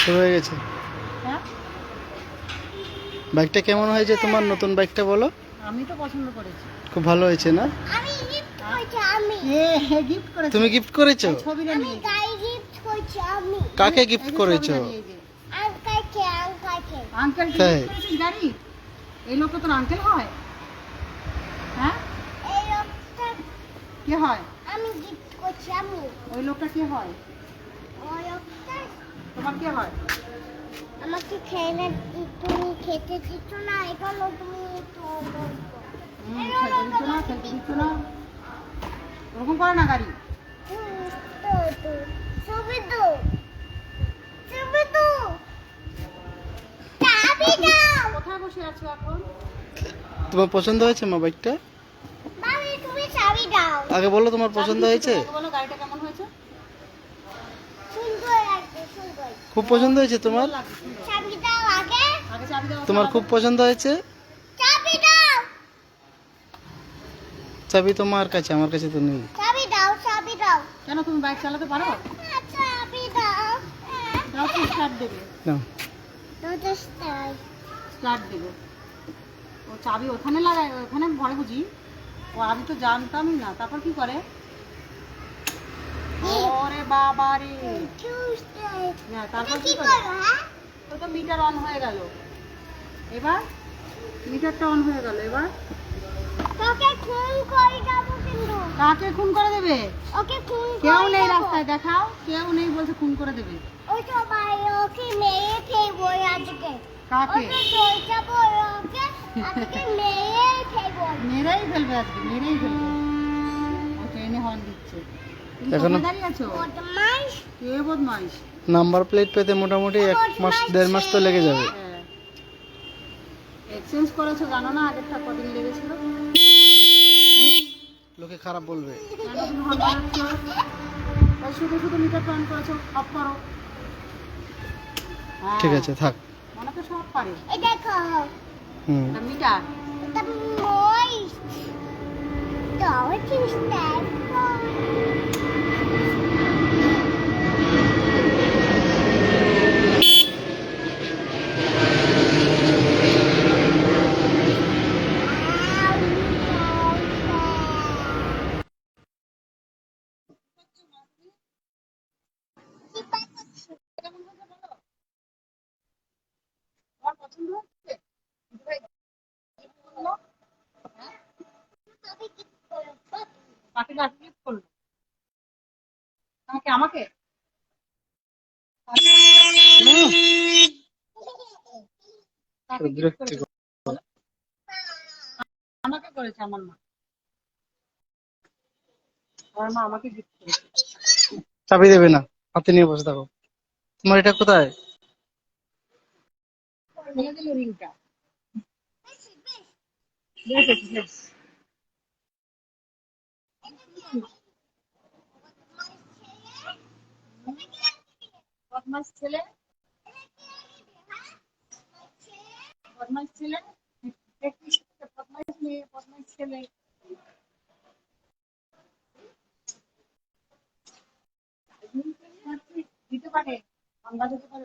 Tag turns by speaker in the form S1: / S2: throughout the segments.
S1: শুরু হয়ে গেছে?
S2: হ্যাঁ?
S1: বাইকটা কেমন হয়েছে তোমার? নতুন বাইকটা বলো।
S2: আমি তো পছন্দ করেছি।
S1: খুব ভালো হয়েছে না?
S3: আমি গিফট করছি
S2: গিফট করেছি।
S1: তুমি গিফট করেছ?
S3: আমি
S2: নিয়ে
S3: গিফট করছি আমি।
S1: কাকে গিফট করেছ?
S2: আঙ্কেল গাড়ি এই লোকটা তোর আঙ্কেল হয়? হ্যাঁ?
S3: এই লোকটা
S2: কে হয়?
S3: আমি গিফট করছি আমি।
S2: ওই লোকটা কে হয়?
S3: ওই লোকটা
S2: তোমার কে হয়?
S3: আমাকে খেলে তুমি খেতে দিচ্ছ না এখনও তুমি তো
S2: হুম, দিচ্ছ না খেলতে দিচ্ছ না। ওরকম করে না গাড়ি।
S3: হুম, তো তো ছবি তো ছবি তো
S2: কোথায় বসে আছো এখন?
S1: তোমার পছন্দ হয়েছে মা বাইকটা?
S3: তুমি চাবি দাও।
S1: আগে বলো তোমার পছন্দ হয়েছে?
S2: বলো গাড়িটা কেমন
S1: খুব পছন্দ হয়েছে তোমার?
S2: ভালো লাগছে, সুন্দর।
S3: চাবি দাও আগে।
S2: আগে চাবি দাও
S1: তোমার খুব পছন্দ হয়েছে?
S3: চাবি
S1: তোমার কাছে আমার কাছে তো নেই।
S3: চাবি দাও চাবি দাও
S2: কেন তুমি বাইক চালাতে পারো?
S3: হ্যাঁ, চাবি দাও হ্যাঁ।
S2: দাও তো স্টার্ট দেবে।
S1: নাও।
S3: দুটো স্টার
S2: স্টার্ট দেবে। ও চাবি ওখানে লাগায় ওখানে ঘরে বুঝি। ও আমি তো জানতামই না তারপর কি করে? ওরে বাবা রে হ্যাঁ, তারপর
S3: কি
S2: করো তো তো মিটার অন হয়ে গেল। এবার মিটারটা অন হয়ে গেল এবার?
S3: তোকে খুন করে যাব কিন্তু।
S2: কাকে খুন করে দেবে?
S3: ওকে খুন
S2: কেউ নেই। রাস্তায় দেখাও কেউ নেই বলছে খুন করে দেবে।
S3: ওই তো ভাই ওকে মেয়ে খেয়ে আজকে।
S2: কাকে?
S3: ওকে দইটা বড় ওকে আজকে
S2: মেরেই ফেলবে আজকে মেরেই ফেলবে।
S1: এখনো- নাম্বার প্লেট পেতে মোটামুটি এক মাস দেড় মাস তো লেগে যাবে।
S2: হ্যাঁ। এক্সচেঞ্জ করেছ জানো না? আগেরটা কদিন লেগেছিল।
S1: লোকে খারাপ বলবে।
S2: শুধু শুধু মিটার করেছ অফ করো। হ্যাঁ,
S1: ঠিক আছে থাক।
S2: মনে তো সব পারে।
S3: এই দেখো।
S1: হুম।
S2: মিটার।
S3: এটা দাও
S2: হচ্ছে করল? আমাকে? করেছে? আমাকে করেছে আমার মা। আমার মা আমাকে গিফট করেছে।
S1: চাবি দেবে না হাতে নিয়ে বসে থাকো। তোমার এটা কোথায়?
S2: ফেলে দিল রিংটা বদমাস ছেলে বদমাস ছেলে বদমাস মেয়ে বদমাস ছেলে দিতে পারে আমরা যেতে পারি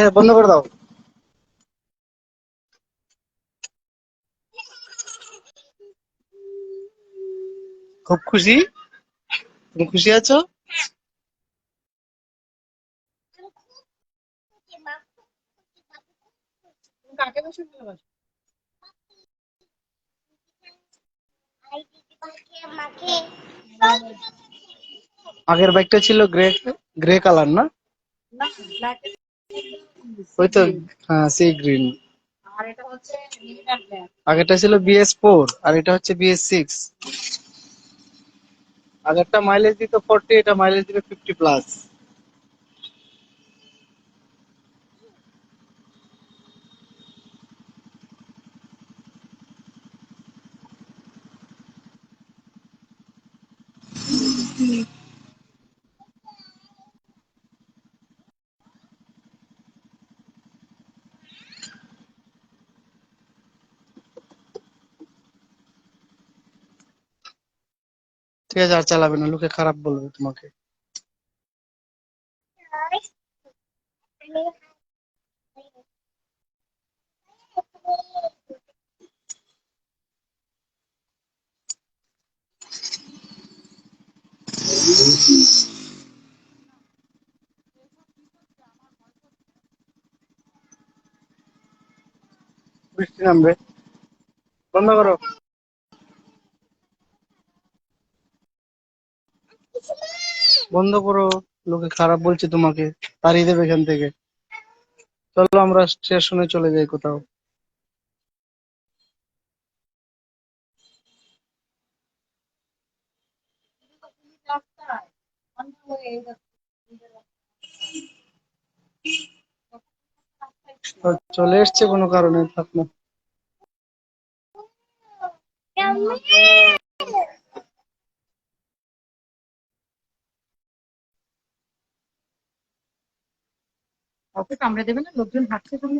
S2: হ্যাঁ
S1: বন্ধ করে দাও। খুব খুশি? তুমি খুশি আছো? আগের বাইকটা ছিল গ্রে গ্রে কালার না? হ্যাঁ আগেরটা ছিল বিএস ফোর, আর এটা হচ্ছে বিএস সিক্স। আগেরটা মাইলেজ দিত ফোরটি এটা মাইলেজ দিবে ফিফটি প্লাস ঠিক আছে আর চালাবে না লোকে খারাপ বলবে তোমাকে। বৃষ্টি নামবে। বন্ধ করো। বন্ধ করো, লোকে খারাপ বলছে তোমাকে, তাড়িয়ে দেবে এখান থেকে। চলো আমরা স্টেশনে চলে যাই কোথাও। চলে এসছে কোনো কারণে, থাক না।
S2: কাউকে কামড়ে দেবে না লোকজন হাঁটছে তুমি